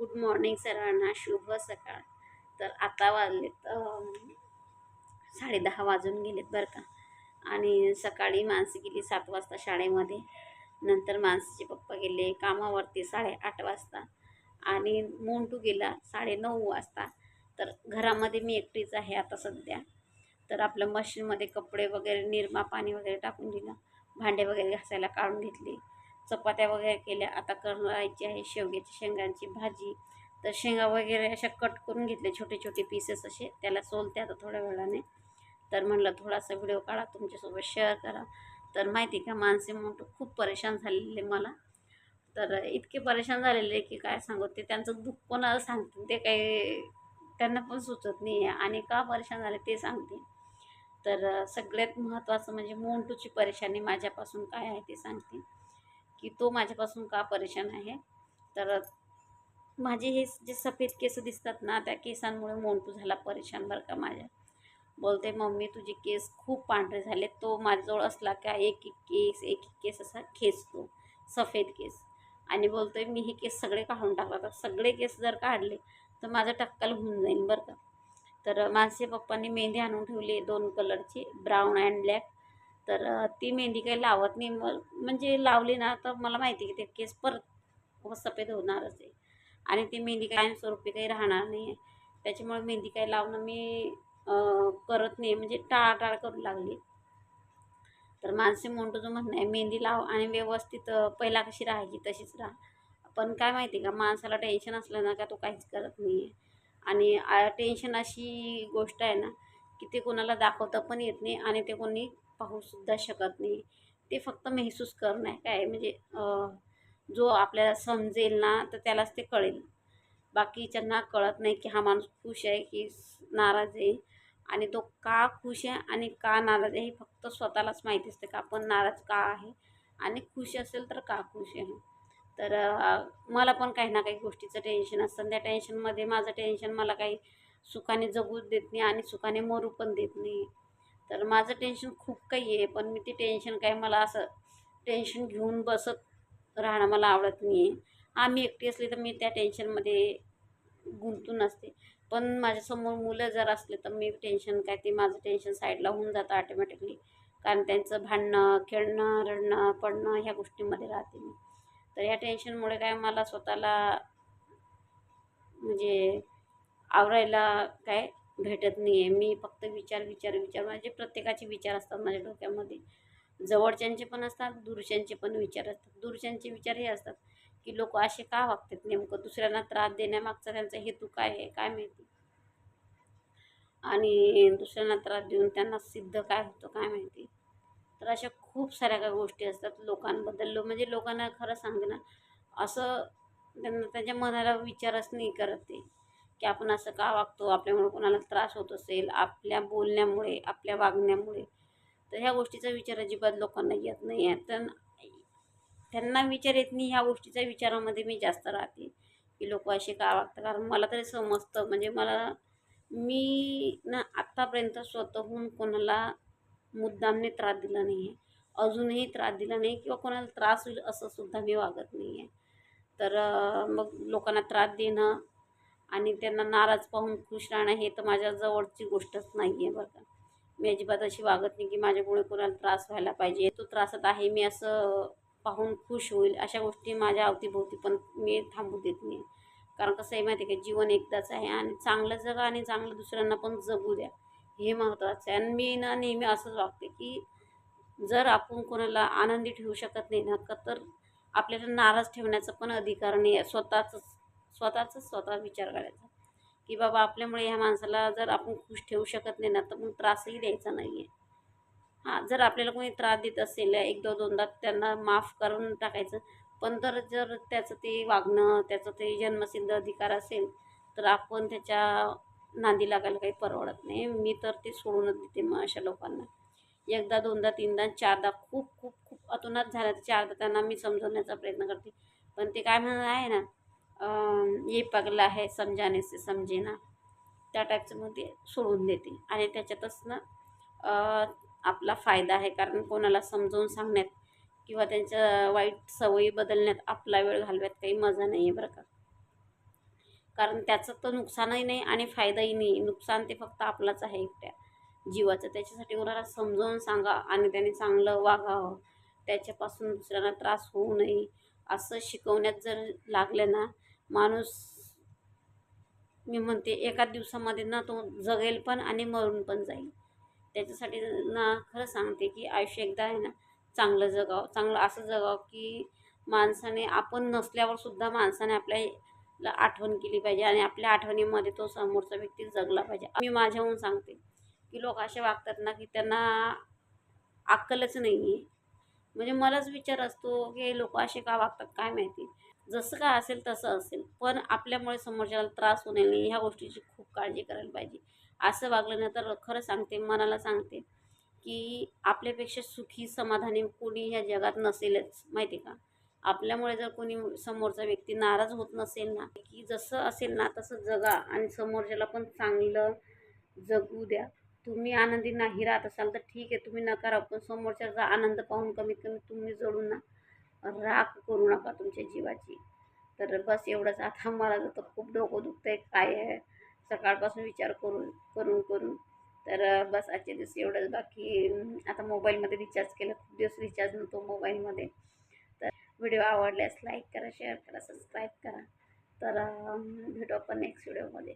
Good morning सर्वांना शुभ सकाळ. तर आता वाजलेत साडेदहा वाजून गेलेत बरं का. आणि सकाळी माणसं गेली सात वाजता शाळेमध्ये. नंतर माणसाचे पप्पा गेले कामावरती साडेआठ वाजता. आणि मोंटू गेला साडेनऊ वाजता. तर घरामध्ये मी एकटीच आहे आता सध्या. तर आपलं मशीनमध्ये कपडे वगैरे निरमा पाणी वगैरे टाकून दिलं. भांडे वगैरे घासायला काढून घेतले. चपात्या वगैरे केल्या. आता करायची आहे शेवग्याची शेंगांची भाजी. तर शेंगा वगैरे अशा कट करून घेतले छोटे छोटे पीसेस असे. त्याला सोलते आता थोड्या वेळाने. तर म्हणलं थोडासा व्हिडिओ काढा तुमच्यासोबत शेअर करा. तर माहिती का माणसे मोठं खूप परेशान झालेले मला. तर इतके परेशान झालेले की काय सांगू ते त्यांचं दुःख कोणाला सांगते ते काही त्यांना पण सुचत नाही आहे आणि का परेशान झाले ते सांगते. तर सगळ्यात महत्त्वाचं म्हणजे मोंटूची परेशानी माझ्यापासून काय आहे ते सांगते. की तो माझ्यापासून का परेशान आहे? तर माझे हे जे सफेद केस दिसतात ना त्या केसांमुळे मोंटू झाला परेशान बरं का माझ्या. बोलते मम्मी तुझे केस खूप पांढरे झाले. तो माझ्याजवळ असला का एक एक केस एक एक केस असा खेचतो. सफेद केस. आणि बोलतोय मी हे केस सगळे काढून टाकला. तर सगळे केस जर काढले तर माझं टक्कल होऊन जाईल बरं का. तर माझे पप्पांनी मेहंदी आणून ठेवली आहे दोन कलरची ब्राऊन अँड ब्लॅक तर ती मेहंदी काही लावत नाही. मग म्हणजे लावली ना तर मला माहिती आहे की ते केस परत सफेद होणारच आहे. आणि ती मेहंदी कायमस्वरूपी काही राहणार नाही आहे. त्याच्यामुळे मेहंदी काही लावणं मी करत नाही. म्हणजे टाळाटाळ करू लागली. तर मानसी मोंटूचं म्हणणं आहे मेहंदी लाव आणि व्यवस्थित पहिला कशी राहायची तशीच राहा. पण काय माहिती आहे का माणसाला टेन्शन असलं ना का तो काहीच करत नाही आहे आणि टेन्शन अशी गोष्ट आहे ना की ते कोणाला दाखवता पण येत नाही आणि ते कोणी पाहूसुद्धा शकत नाही. ते फक्त महसूस करणं आहे. काय म्हणजे जो आपल्याला समजेल ना तर त्यालाच ते कळेल. बाकीच्यांना कळत नाही की हा माणूस खुश आहे की नाराज आहे आणि तो का खुश आहे आणि का नाराज आहे हे फक्त स्वतःलाच माहिती असते का आपण नाराज का आहे आणि खुश असेल तर का खुश आहे. तर मला पण काही ना काही गोष्टीचं टेन्शन असतं त्या टेन्शनमध्ये माझं टेन्शन मला काही सुखाने जगू देत नाही आणि सुखाने मरू पण देत नाही. तर माझं टेन्शन खूप काही आहे पण मी ते टेन्शन काय मला असं टेन्शन घेऊन बसत राहणं मला आवडत नाही आहे आम्ही एकटी असली तर मी त्या टेन्शनमध्ये गुंतून असते. पण माझ्यासमोर मुलं जर असले तर मी टेन्शन काय ते माझं टेन्शन साईडला होऊन जातं ऑटोमॅटिकली कारण त्यांचं भांडणं खेळणं रडणं पडणं ह्या गोष्टींमध्ये राहते मी. तर ह्या टेन्शनमुळे काय मला स्वतःला म्हणजे आवरायला काय भेटत नाही आहे मी फक्त विचार विचार विचार म्हणजे प्रत्येकाचे विचार असतात माझ्या डोक्यामध्ये. जवळच्यांचे पण असतात दूरच्यांचे पण विचार असतात. दूरच्यांचे विचार हे असतात की लोक असे का वागतात नेमकं? दुसऱ्यांना त्रास देण्यामागचा त्यांचा हेतू काय आहे? काय माहिती? आणि दुसऱ्यांना त्रास देऊन त्यांना सिद्ध काय होतं काय माहिती? तर अशा खूप साऱ्या काही गोष्टी असतात लोकांबद्दल. लो म्हणजे लोकांना खरं सांगणं ना असं त्यांना त्यांच्या मनाला विचारच नाही करत ते. की आपण असं का वागतो? आपल्यामुळे कोणाला त्रास होत असेल? आपल्या बोलण्यामुळे आपल्या वागण्यामुळे. तर ह्या गोष्टीचा विचार अजिबात लोकांना येत नाही आहे. तर त्यांना विचार येत नाही ह्या गोष्टीच्या विचारामध्ये मी जास्त राहते. की लोक असे का वागतात? कारण मला तरी समजतं. म्हणजे मला मी ना आत्तापर्यंत स्वतःहून कोणाला मुद्दामने त्रास दिला नाही आहे. अजूनही त्रास दिला नाही किंवा कोणाला त्रास होईल असं सुद्धा मी वागत नाही आहे. तर मग लोकांना त्रास देणं आणि त्यांना नाराज पाहून खुश राहणं हे तर माझ्या जवळची गोष्टच नाही आहे बरं का. मी अजिबात अशी वागत नाही की माझ्यामुळे कोणाला त्रास व्हायला पाहिजे. तो त्रासात आहे मी असं पाहून खुश होईल अशा गोष्टी माझ्या अवतीभोवती पण मी थांबू देत नाही. कारण कसं आहे माहिती आहे का जीवन एकदाच आहे आणि चांगलं जगा आणि चांगलं दुसऱ्यांना पण जगू द्या. हे महत्त्वाचं आहे. आणि मी ना नेहमी असंच वागते की जर आपण कोणाला आनंदी ठेवू शकत नाही ना का तर आपल्याला नाराज ठेवण्याचा पण अधिकार नाही आहे. स्वतःच स्वतःचाच स्वतः विचार करायचा. की बाबा आपल्यामुळे ह्या माणसाला जर आपण खुश ठेवू शकत नाही ना तर मग त्रासही द्यायचा नाही आहे हां जर आपल्याला कोणी त्रास देत असेल एक दो दोनदा त्यांना माफ करून टाकायचं. पण तर जर त्याचं ते वागणं त्याचं ते जन्मसिद्ध अधिकार असेल तर आपण त्याच्या नांदी लागायला काही परवडत नाही. मी तर ते सोडूनच देते मग अशा लोकांना. एकदा दोनदा तीनदा चारदा खूप खूप खूप अतोनात झालं तर चारदा त्यांना मी समजवण्याचा प्रयत्न करते. पण ते काय म्हणणं आहे ना ये पगला है समजाने से समजे ना त्या टाईपचं मग ते सोडून देते. आणि त्याच्यातच ना आपला फायदा आहे. कारण कोणाला समजावून सांगण्यात किंवा त्यांच्या वाईट सवयी बदलण्यात आपला वेळ घालव्यात काही मजा नाही आहे बरं का. कारण त्याचं तर नुकसानही नाही आणि फायदाही नाही. नुकसान ते फक्त आपलाच आहे एकट्या. जीवाचं त्याच्यासाठी कोणाला समजावून सांगा आणि त्याने चांगलं वागावं. त्याच्यापासून दुसऱ्यांना त्रास होऊ नये. असं शिकवण्यात जर लागलं ना माणूस मी म्हणते एका दिवसामध्ये ना तो जगेल पण आणि मरून पण जाईल. त्याच्यासाठी ना खरं सांगते की आयुष्य एकदा आहे ना चांगलं जगावं चांगलं असं जगावं की माणसाने आपण नसल्यावर सुद्धा माणसाने आपल्याला आठवण केली पाहिजे आणि आपल्या आठवणीमध्ये तो समोरचा व्यक्ती जगला पाहिजे. मी माझ्याहून सांगते की लोक असे वागतात ना की त्यांना अक्कलच नाही आहे म्हणजे मलाच विचार असतो की लोक असे का वागतात काय माहिती? जसं का असेल तसं असेल. पण आपल्यामुळे समोरच्याला त्रास होणार नाही ह्या गोष्टीची खूप काळजी करायला पाहिजे. असं वागलं ना तर खरं सांगते मनाला सांगते की आपल्यापेक्षा सुखी समाधानी कोणी ह्या जगात नसेलच माहिती आहे का? आपल्यामुळे जर कोणी समोरचा व्यक्ती नाराज होत नसेल ना की जसं असेल ना तसं जगा आणि समोरच्याला पण चांगलं जगू द्या. तुम्ही आनंदी नाही राहत असाल तर ठीक आहे तुम्ही नका राहू पण समोरच्याचा आनंद पाहून कमीत कमी तुम्ही जळून ना राख करू नका तुमच्या जीवाची. तर बस एवढंच. आता मला तर खूप डोकं दुखतं आहे काय आहे? सकाळपासून विचार करून करून करून. तर बस आजच्या दिवस एवढंच. बाकी आता मोबाईलमध्ये रिचार्ज केलं. खूप दिवस रिचार्ज नव्हतो मोबाईलमध्ये. तर व्हिडिओ आवडल्यास लाईक करा शेअर करा सबस्क्राईब करा. तर भेटू आपण नेक्स्ट व्हिडिओमध्ये